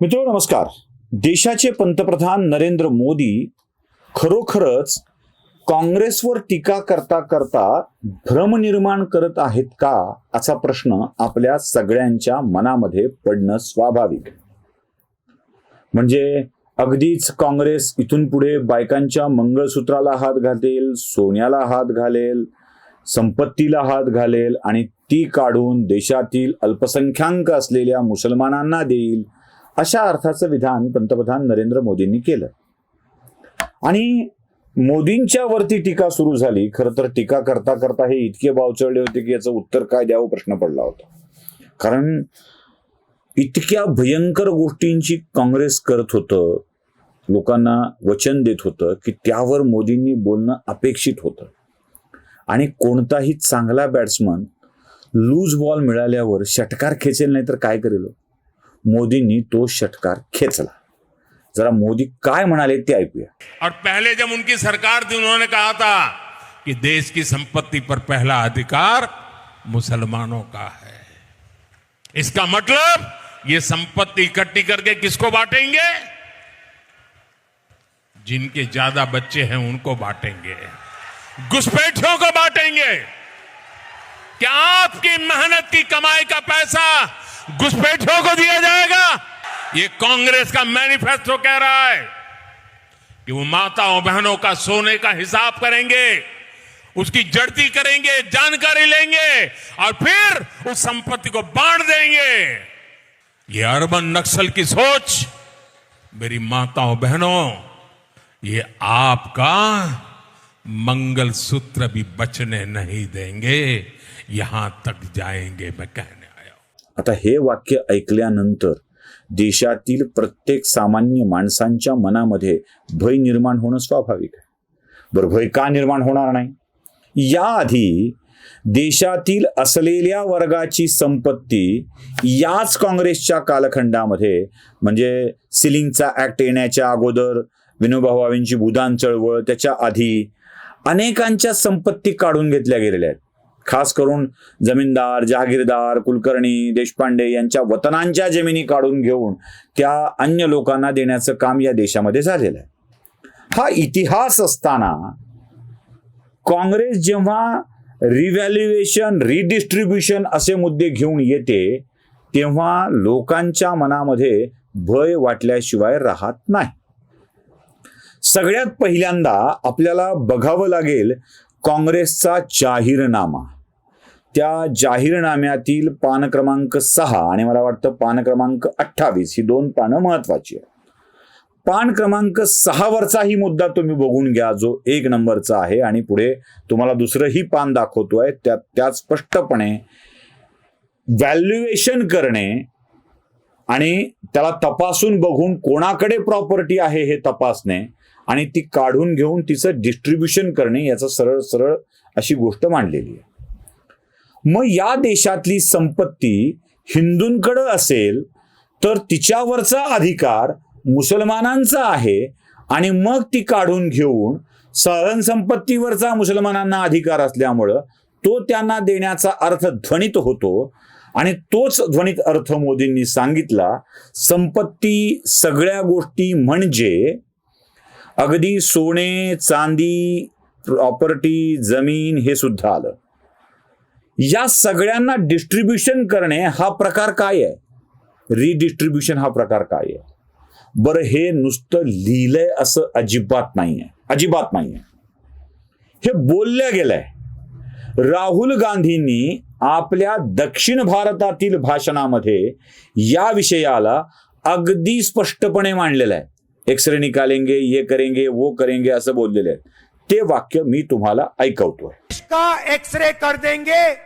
मित्रो नमस्कार. देशाचे पंतप्रधान नरेंद्र मोदी खरोखरच काँग्रेसवर टीका करता करता भ्रम निर्माण करत आहेत का असा प्रश्न आपल्या सगळ्यांच्या मनामध्ये पडणं स्वाभाविक. म्हणजे अगदीच काँग्रेस इथून पुढे बायकांच्या मंगळसूत्राला हात घालेल सोन्याला हात घालेल संपत्तीला हात घालेल आणि ती काढून देशातील अल्पसंख्याक असलेल्या मुसलमानांना देईल अशा अर्थाचं विधान पंतप्रधान नरेंद्र मोदींनी केलं. आणि मोदींच्या वरती टीका सुरू झाली खरं तर टीका करता करता हे इतके बावचळले होते की याचं उत्तर काय द्यावं प्रश्न पडला होता. कारण इतक्या भयंकर गोष्टींची काँग्रेस करत होतं लोकांना वचन देत होतं की त्यावर मोदींनी बोलणं अपेक्षित होतं. आणि कोणताही चांगला बॅट्समन लूज बॉल मिळाल्यावर षटकार खेचेल नाही तर काय करेल हो? मोदींनी तो षटकार खेचला. जरा मोदी काय म्हणाले ते ऐकूया. और पहले जब उनकी सरकार थी, उन्होंने कहा था कि देश की संपत्ति पर पहला अधिकार मुसलमानों का है। इसका मतलब ये संपत्ति इकट्ठी करके किसको बांटेंगे? जिनके ज़्यादा बच्चे हैं, उनको बांटेंगे। घुसपैठियों को बांटेंगे। क्या आपकी मेहनत की कमाई का पैसा घुसपैठियों को दिया जाएगा। ये कांग्रेस का मैनिफेस्टो कह रहा है कि वो माताओं बहनों का सोने का हिसाब करेंगे, उसकी जड़ती करेंगे, जानकारी लेंगे और फिर उस संपत्ति को बांट देंगे। ये अर्बन नक्सल की सोच, मेरी माताओं बहनों, ये आपका मंगल सूत्र भी बचने नहीं देंगे, यहाँ तक जाएँगे मैं कहने आता हे वाक्य ऐकल्यानंतर देशातील प्रत्येक सामान्य माणसांच्या मनामध्ये भय निर्माण होणं स्वाभाविक आहे. बरं भय का निर्माण होणार नाही? याआधी देशातील असलेल्या वर्गाची संपत्ती याच काँग्रेसच्या कालखंडामध्ये म्हणजे सिलिंगचा ऍक्ट येण्याच्या अगोदर विनोबा भावेंची भूदान चळवळ त्याच्या आधी अनेकांच्या संपत्ती काढून घेतल्या गेलेल्या आहेत. खास करून जमीनदार जहागीरदार कुलकर्णी देशपांडे यांच्या वतनांच्या जमिनी काढून घेऊन त्या अन्य लोकांना देण्याचं काम या देशामध्ये झालेलं आहे. हा इतिहास असताना काँग्रेस जेव्हा रिव्हॅल्युएशन रिडिस्ट्रीब्युशन असे मुद्दे घेऊन येते तेव्हा लोकांच्या मनामध्ये भय वाटल्याशिवाय राहत नाही. सगळ्यात पहिल्यांदा आपल्याला बघावं लागेल काँग्रेसचा जाहीरनामा. त्या जाहीरनाम्यातील पान क्रमांक सहा आणि मला वाटतं पान क्रमांक अठ्ठावीस ही दोन पानं महत्वाची आहेत. पान क्रमांक सहावरचाही मुद्दा तुम्ही बघून घ्या जो एक नंबरचा आहे आणि पुढे तुम्हाला दुसरंही पान दाखवतोय त्यात त्यात स्पष्टपणे व्हॅल्युएशन करणे आणि त्याला तपासून बघून कोणाकडे प्रॉपर्टी आहे हे तपासणे आणि ती काढून घेऊन तिचं डिस्ट्रीब्युशन करणे याचं सरळ सरळ अशी गोष्ट मांडलेली आहे. मग या देशातली संपत्ती हिंदूंकडं असेल तर तिच्यावरचा अधिकार मुसलमानांचा आहे आणि मग ती काढून घेऊन सहन संपत्तीवरचा मुसलमानांना अधिकार असल्यामुळं तो त्यांना देण्याचा अर्थ ध्वनित होतो. आणि तोच ध्वनित अर्थ मोदींनी सांगितला संपत्ती सगळ्या गोष्टी म्हणजे अगदी सोने चांदी प्रॉपर्टी जमीन हे सुद्धा आलं. या सगळ्यांना डिस्ट्रीब्युशन करणे हा प्रकार काय आहे? रिडिस्ट्रीब्युशन हा प्रकार काय आहे? बरं हे नुसतं लिहिलंय असं अजिबात नाही आहे अजिबात नाही आहे हे बोलल्या गेलंय. राहुल गांधींनी आपल्या दक्षिण भारतातील भाषणामध्ये या विषयाला अगदी स्पष्टपणे मांडलेलं आहे एक्सरे निकालेंगे ये करेंगे वो करेंगे असं बोललेले आहे ते वाक्य मी तुम्हाला ऐकवतोय. का एक्सरे कर देंगे।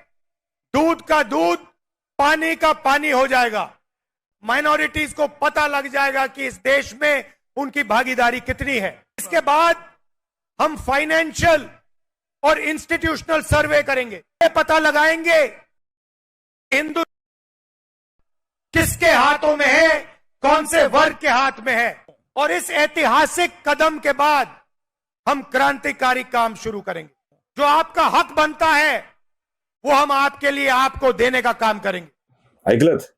दूध का दूध पानी का पानी हो जाएगा। माइनॉरिटीज को पता लग जाएगा कि इस देश में उनकी भागीदारी कितनी है। इसके बाद हम फाइनेंशियल और इंस्टीट्यूशनल सर्वे करेंगे। ये पता लगाएँगे, हिंदू किसके हाथों में है, कौन से वर्ग के हाथ में है? और इस ऐतिहासिक कदम के बाद हम क्रांतिकारी काम शुरू करेंगे। जो आपका हक बनता है वो हम आपके लिए आपको देने का काम करेंगे। ऐकलत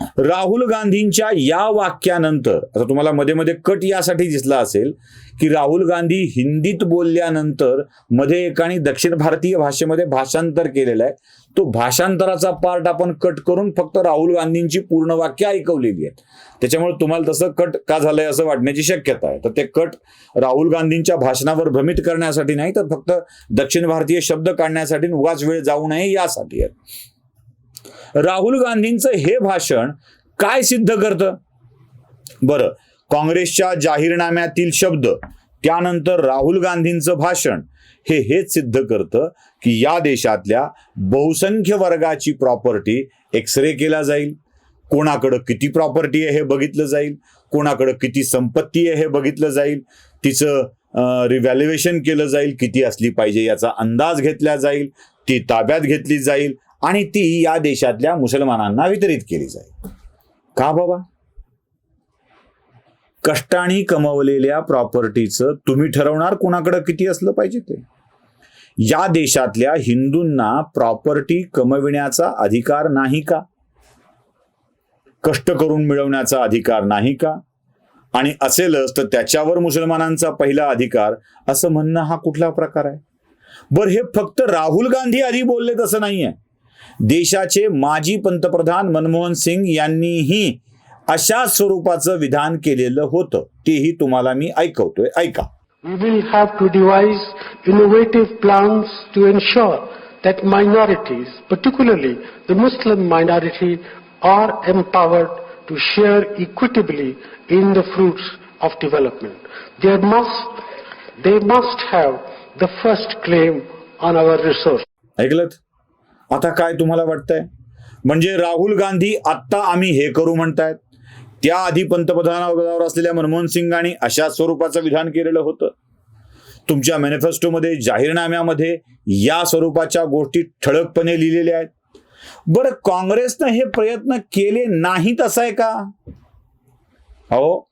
राहुल गांधींच्या या वाक्यानंतर आता तुम्हाला मध्ये मध्ये कट यासाठी दिसला असेल की राहुल गांधी हिंदीत बोलल्यानंतरमध्ये एकाने दक्षिण भारतीय भाषेमध्ये भाषांतर केलेलं आहे. तो भाषांतराचा पार्ट आपण कट करून फक्त राहुल गांधींची पूर्ण वाक्य ऐकवलेली आहेत. त्याच्यामुळे तुम्हाला तसं कट का झालंय असं वाटण्याची शक्यता आहे. तर ते कट राहुल गांधींच्या भाषणावर भ्रमित करण्यासाठी नाही तर फक्त दक्षिण भारतीय शब्द काढण्यासाठी उगाच वेळ जाऊ नये यासाठी आहे राहुल गांधींचं हे भाषण काय सिद्ध करतं? बरं काँग्रेसच्या जाहीरनाम्यातील शब्द त्यानंतर राहुल गांधींचं भाषण हे हेच सिद्ध करतं की या देशातल्या बहुसंख्य वर्गाची प्रॉपर्टी एक्सरे केला जाईल. कोणाकडं किती प्रॉपर्टी आहे हे बघितलं जाईल. कोणाकडं किती संपत्ती आहे हे बघितलं जाईल. तिचं रिव्हॅल्युएशन केलं जाईल. किती असली पाहिजे याचा अंदाज घेतला जाईल. ती ताब्यात घेतली जाईल. आणि ती या देशातल्या मुसलमानांना वितरित केली जाईल. का बाबा? कष्टाने कमवलेल्या प्रॉपर्टीचं तुम्ही ठरवणार कुणाकडं किती असलं पाहिजे ते? या देशातल्या हिंदूंना प्रॉपर्टी कमविण्याचा अधिकार नाही का? कष्ट करून मिळवण्याचा अधिकार नाही का? आणि असेलच तर त्याच्यावर मुसलमानांचा पहिला अधिकार असं म्हणणं हा कुठला प्रकार आहे? बरं हे फक्त राहुल गांधी आधी बोलले तसं नाहीये. देशाचे माजी पंतप्रधान मनमोहन सिंग यांनीही अशा स्वरूपाचं विधान केलेलं होतं. तेही तुम्हाला मी ऐकवतोय. ऐका. We will have to devise innovative plan to ensure that minorities particularly the Muslim minority are empowered to share equitably in the fruits of development they must they must have the first claim on our resource ऐकलं आता काय तुम्हाला वाटतंय? म्हणजे राहुल गांधी आत्ता आम्ही हे करू म्हणतायत. त्याआधी पंतप्रधानावर असलेल्या मनमोहन सिंगांनी अशा स्वरूपाचं विधान केलेलं होतं. तुमच्या मॅनिफेस्टोमध्ये जाहीरनाम्यामध्ये या स्वरूपाच्या गोष्टी ठळकपणे लिहिलेल्या आहेत. बरं काँग्रेसनं हे प्रयत्न केले नाहीत असं आहे का? अहो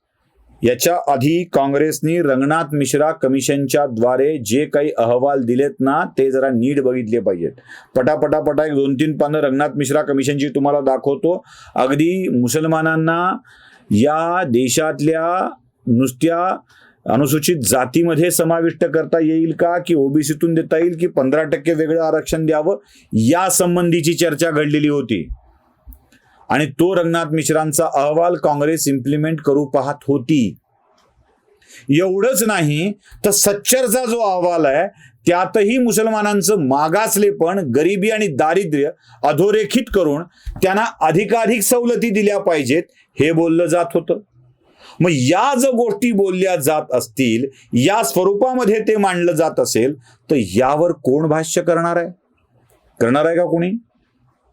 याच्या आधी काँग्रेसनी रंगनाथ मिश्रा कमिशनच्या द्वारे जे काही अहवाल दिलेत ना ते जरा नीट बघितले पाहिजेत. पटापटापटा एक दोन तीन पानं रंगनाथ मिश्रा कमिशनची तुम्हाला दाखवतो. अगदी मुसलमानांना या देशातल्या नुसत्या अनुसूचित जातीमध्ये समाविष्ट करता येईल का की ओबीसीतून देता येईल की पंधरा टक्के वेगळं आरक्षण द्यावं या संबंधीची चर्चा घडलेली होती. आणि तो रंगनाथ मिश्रांचा अहवाल काँग्रेस इम्प्लिमेंट करू पाहत होती. एवढंच नाही तर सच्चरचा जो अहवाल आहे त्यातही मुसलमानांचं मागासलेपण गरिबी आणि दारिद्र्य अधोरेखित करून त्यांना अधिकाधिक सवलती दिल्या पाहिजेत हे बोललं जात होतं. मग या जर गोष्टी बोलल्या जात असतील या स्वरूपामध्ये ते मांडलं जात असेल तर यावर कोण भाष्य करणार आहे? करणार आहे का कोणी?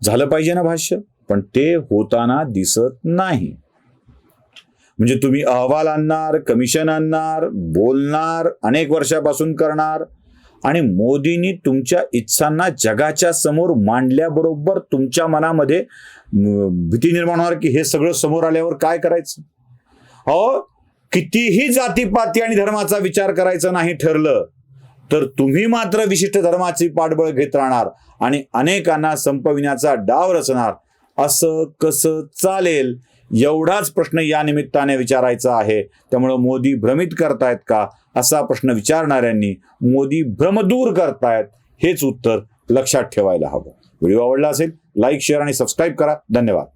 झालं पाहिजे ना भाष्य? पण ते होताना दिसत नाही. म्हणजे तुम्ही अहवाल आणणार कमिशन आणणार बोलणार अनेक वर्षापासून करणार आणि मोदींनी तुमच्या इच्छांना जगाच्या समोर मांडल्याबरोबर तुमच्या मनामध्ये भीती निर्माण होणार की हे सगळं समोर आल्यावर काय करायचं? हो कितीही जातीपाती आणि धर्माचा विचार करायचा नाही ठरलं तर तुम्ही मात्र विशिष्ट धर्माची पाठबळ घेत राहणार आणि अनेकांना संपविण्याचा डाव रचणार. असं कसं चालेल? एवढाच प्रश्न या निमित्ताने विचारायचा आहे. त्यामुळं मोदी भ्रमित करतायत का? असा प्रश्न विचारणाऱ्यांनी मोदी भ्रमदूर करतायत हेच उत्तर लक्षात ठेवायला हवं. व्हिडिओ आवडला असेल लाईक शेअर आणि सबस्क्राईब करा. धन्यवाद.